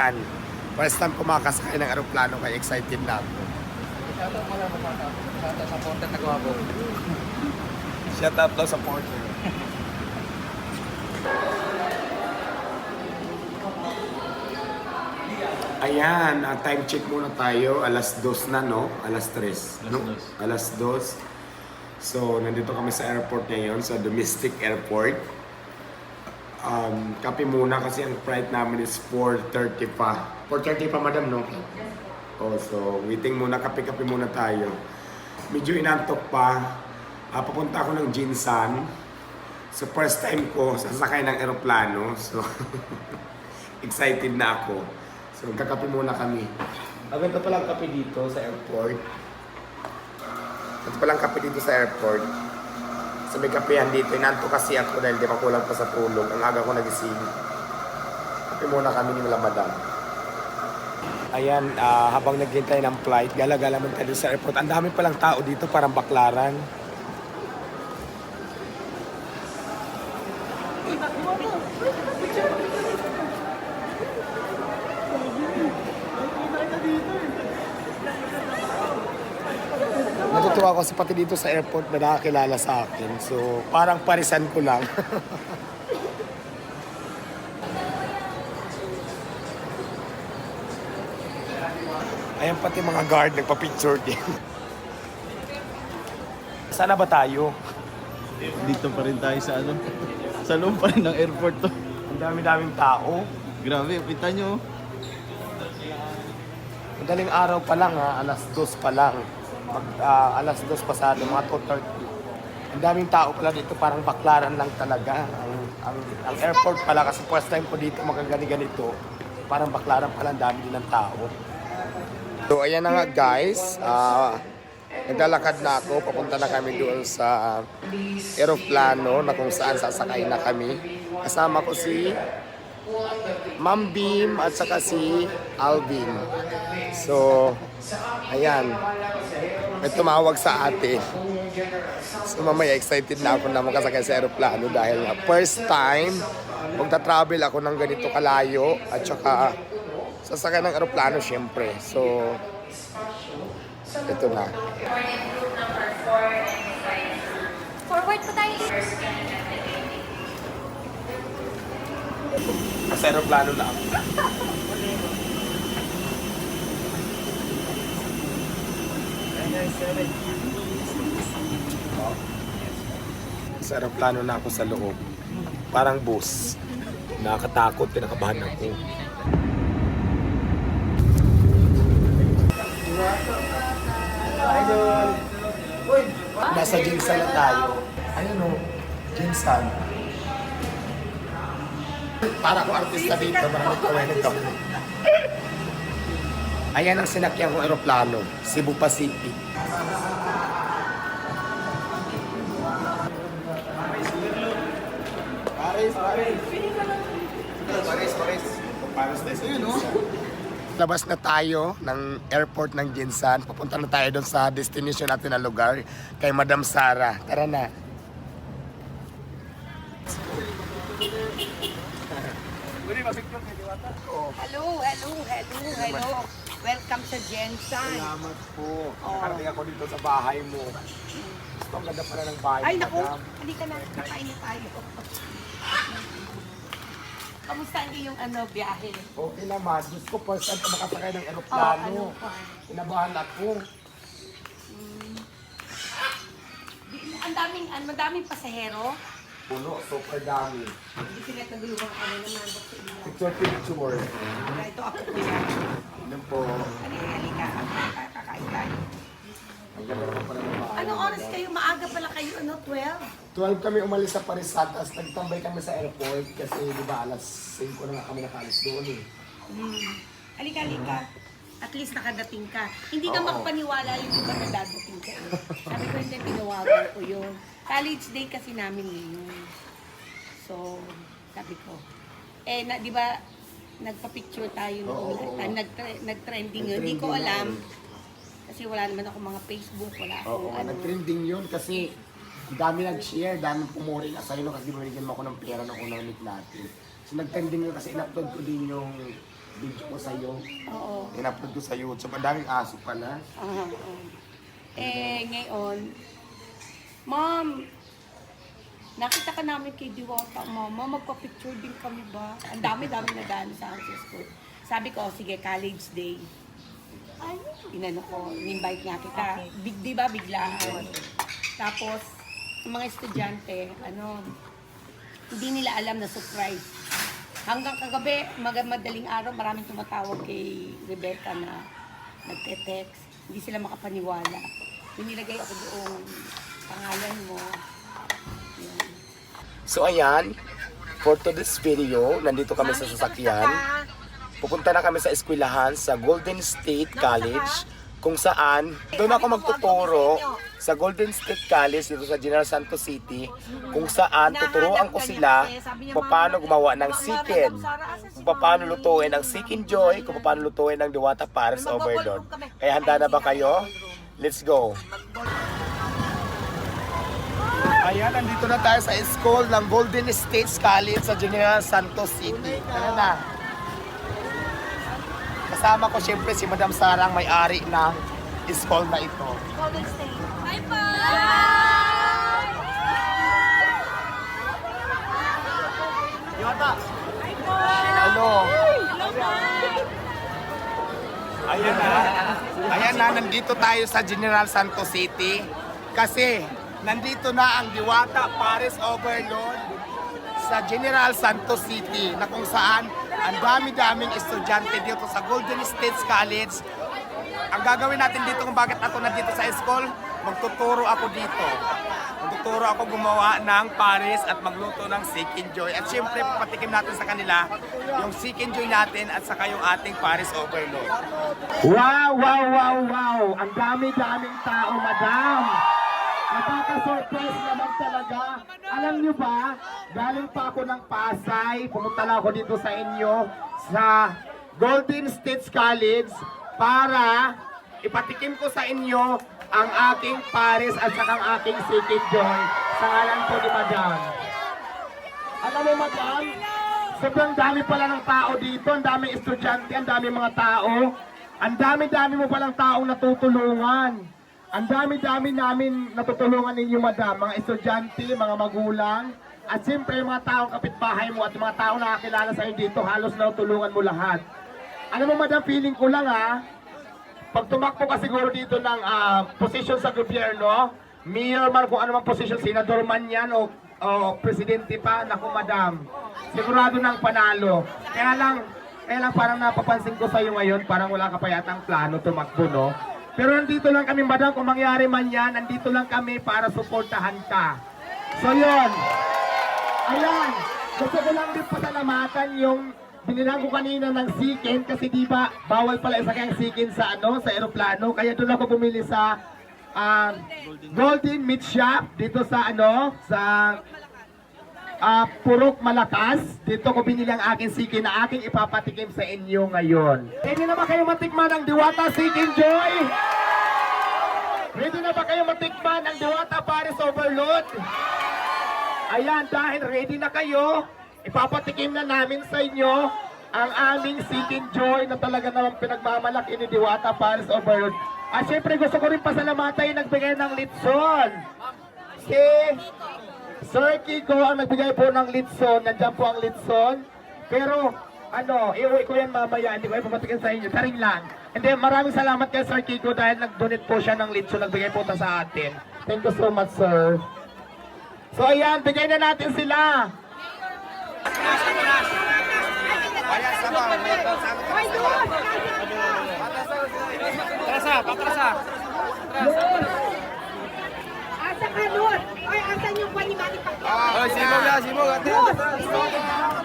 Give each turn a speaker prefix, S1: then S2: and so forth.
S1: Yan. First time ko makakasakay ng aeroplano kaya excited na ako. Shout out daw sa Porter. Ayan, ah, time check muna tayo. Alas dos na, no? Alas tres.
S2: Alas
S1: no?
S2: dos.
S1: Alas dos. So, nandito kami sa airport ngayon, sa domestic airport. Um, kape muna kasi ang flight namin is 4.30 pa. 4.30 pa, madam, no? Oh, so, waiting muna, kape-kape muna tayo. Medyo inantok pa. Ah, papunta ako ng Jinsan. So, first time ko sasakay ng aeroplano. So, excited na ako. So, kakape muna kami. Ang ganda palang kape dito sa airport. Ito palang kape dito sa airport. So, may kapehan dito. Inantok kasi ako dahil di pa kulang pa sa tulog. Ang aga ko nagising. Kape muna kami ni Madam. Ayan, ah, habang naghintay ng flight, gala-gala man tayo sa airport. Ang dami palang tao dito, parang baklaran. Natutuwa ako kasi pati dito sa airport may nakakilala sa akin. So, parang parisan ko lang. Ayan pati mga guard nagpa-picture din. Sana ba tayo?
S2: Dito pa rin tayo sa ano. Sa loob pa rin ng airport to.
S1: Ang dami-daming tao.
S2: Grabe, kita nyo.
S1: Madaling araw pa lang ha, alas dos pa lang. Mag, ah, alas dos pasado, mga 2.30. Ang daming tao pala dito, parang baklaran lang talaga. Ang, ang, ang airport pala, kasi first time ko dito magagani-ganito, parang baklaran pala, ang dami din ng tao. So ayan na nga guys, Ah, naglalakad na ako, papunta na kami doon sa aeroplano na kung saan sasakay na kami. Kasama ko si Ma'am Beam at saka si Alvin. So, ayan. May tumawag sa ate. So mamaya excited na ako na makasakay sa aeroplano dahil nga first time magta-travel ako ng ganito kalayo at saka sasakay ng aeroplano syempre. So, ito na.
S3: Forward po tayo.
S1: Sa aeroplano ako. Sa aeroplano na ako sa loob. Parang bus. Nakakatakot, pinakabahan ako. Nasa Jinsan na tayo. Ayun o, Jinsan. Para ko artista dito, marami kawain kami. Ayan ang sinakyan kong aeroplano, Cebu Pacific. Paris, Paris. Paris, Paris. Paris tayo sa Jinsan. Labas na tayo ng airport ng Jinsan. Papunta na tayo doon sa destination natin na lugar kay Madam Sara. Tara na.
S3: Hello, hello, hello, hello. Welcome sa Jensen.
S1: Salamat po.
S3: Oo.
S1: Nakarating ako dito sa bahay mo. Gusto ang ganda pala ng bahay.
S3: Ay, naku.
S1: madam.
S3: Halika na. Kakain na tayo. Kamusta ang iyong ano, biyahe?
S1: Okay naman. Diyos ko, first time ko makasakay ng
S3: Oh,
S1: aeroplano.
S3: ano pa?
S1: Inabahan ako.
S3: Di- Ang daming, ang madaming pasahero.
S1: Puno, super dami.
S3: Hindi sila nagulungan ano naman.
S1: Picture picture.
S3: Kaya Ito ako po yan.
S1: Ano po?
S3: Halika, halika. Kakain tayo. Anong oras kayo? Maaga pala kayo, ano? 12?
S1: 12 kami umalis sa Parisat, tapos nagtambay kami sa airport kasi di ba alas 5 na nga kami nakaalis doon eh.
S3: Hmm. Halika, halika. At least nakadating ka. Hindi ka
S1: Oo.
S3: makapaniwala yung iba na dadating ka. eh. Sabi ko hindi, tinawagan ko yun. College day kasi namin ngayon. So, sabi ko. Eh, na, di ba, nagpa-picture tayo
S1: Oo,
S3: noon.
S1: oo.
S3: Ah, nagtre- nag-trending yun. Hindi ko alam. Kasi wala naman ako mga Facebook, wala ako
S1: Oo,
S3: ano.
S1: nag-trending yun kasi dami nag-share, dami pumuri na sa'yo no, kasi binigyan mo ako ng pera ng unang meet natin. So nag-trending yun kasi in-upload ko din yung video ko sa'yo.
S3: Oo.
S1: In-upload ko sa YouTube. Ang daming aso pala.
S3: Aha, oo. Eh, ngayon, Ma'am, nakita ka namin kay Diwata, Mama, magpa-picture din kami ba? Ang dami-dami na daan sa sa school. Sabi ko, "Oh, sige, college day. Inano ko, in-invite nga kita. Big, di ba, biglaan. Tapos, yung mga estudyante, ano, hindi nila alam na surprise. Hanggang kagabi, mag madaling araw, maraming tumatawag kay Rebecca na nagte-text. Hindi sila makapaniwala. Yung nilagay ako doon, pangalan mo.
S1: So ayan, for today's video, nandito kami sa sasakyan. Pupunta na kami sa eskwelahan sa Golden State College kung saan doon ako magtuturo sa Golden State College dito sa General Santos City kung saan tuturuan ko sila paano gumawa ng chicken kung paano lutuin ang chicken joy kung paano lutuin ang diwata pares overload kaya handa na ba kayo? Let's go! Ayan, nandito na tayo sa school ng Golden State College sa General Santos City. Ano na? Kasama ko siyempre si Madam Sarang may-ari ng school na ito. Hello. Ayan na. Ayan na, nandito tayo sa General Santos City. Kasi nandito na ang Diwata Paris Overload sa General Santos City na kung saan ang dami-daming estudyante dito sa Golden State College. Ang gagawin natin dito kung bakit ako nandito sa school, magtuturo ako dito. Magtuturo ako gumawa ng Paris at magluto ng Chicken Joy. At syempre, papatikim natin sa kanila yung Chicken Joy natin at saka yung ating Paris Overload. Wow, wow, wow, wow! Ang dami-daming tao, madam! Nakaka-surprise naman talaga. Alam nyo ba, galing pa ako ng Pasay, pumunta lang ako dito sa inyo sa Golden State College para ipatikim ko sa inyo ang aking Paris at saka ang aking Chicken Joy sa ngalan po ni Madam. Alam mo, Madam, sobrang dami pala ng tao dito, ang daming estudyante, ang daming mga tao, ang dami-dami mo palang taong natutulungan. Ang dami-dami namin natutulungan ninyo, Madam, mga estudyante, mga magulang, at siyempre mga taong kapitbahay mo at mga taong nakakilala sa dito, halos natutulungan mo lahat. Ano mo, Madam, feeling ko lang ha, pag tumakbo ka siguro dito ng ah, posisyon sa gobyerno, mayor man kung ano man posisyon, senador man yan o, o presidente pa, naku madam, sigurado ng panalo. Kaya lang, kaya lang parang napapansin ko sa iyo ngayon, parang wala ka pa yatang plano tumakbo, no? Pero nandito lang kami, madam, kung mangyari man yan, nandito lang kami para suportahan ka. So yun, ayan, gusto ko lang din pasalamatan yung binilang ko kanina ng sikin kasi di ba bawal pala isa kayang sikin sa ano sa eroplano kaya doon ako bumili sa ah, Golden Meat Shop dito sa ano sa ah, Purok Malakas dito ko binili ang aking sikin na aking ipapatikim sa inyo ngayon Ready na ba kayo matikman ang Diwata Sikin Joy? Ready na ba kayo matikman ang Diwata Paris Overload? Ayan, dahil ready na kayo, ipapatikim na namin sa inyo ang aming Chicken Joy na talaga namang pinagmamalaki ni Diwata Paris Overload. At syempre gusto ko rin pasalamatan yung nagbigay ng litson. Si Sir Kiko ang nagbigay po ng litson. Nandiyan po ang litson. Pero ano, iuwi ko yan mamaya. Hindi ko yan papatikin sa inyo. Taring lang. Hindi, maraming salamat kay Sir Kiko dahil nag-donate po siya ng litson. Nagbigay po ito sa atin. Thank you so much, sir. So ayan, bigay na natin sila.
S4: Trasa, patrasa.
S3: Asa ka, Lord? Ay, asan yung panimani pa?
S4: Oh, simog na, simog. Ate,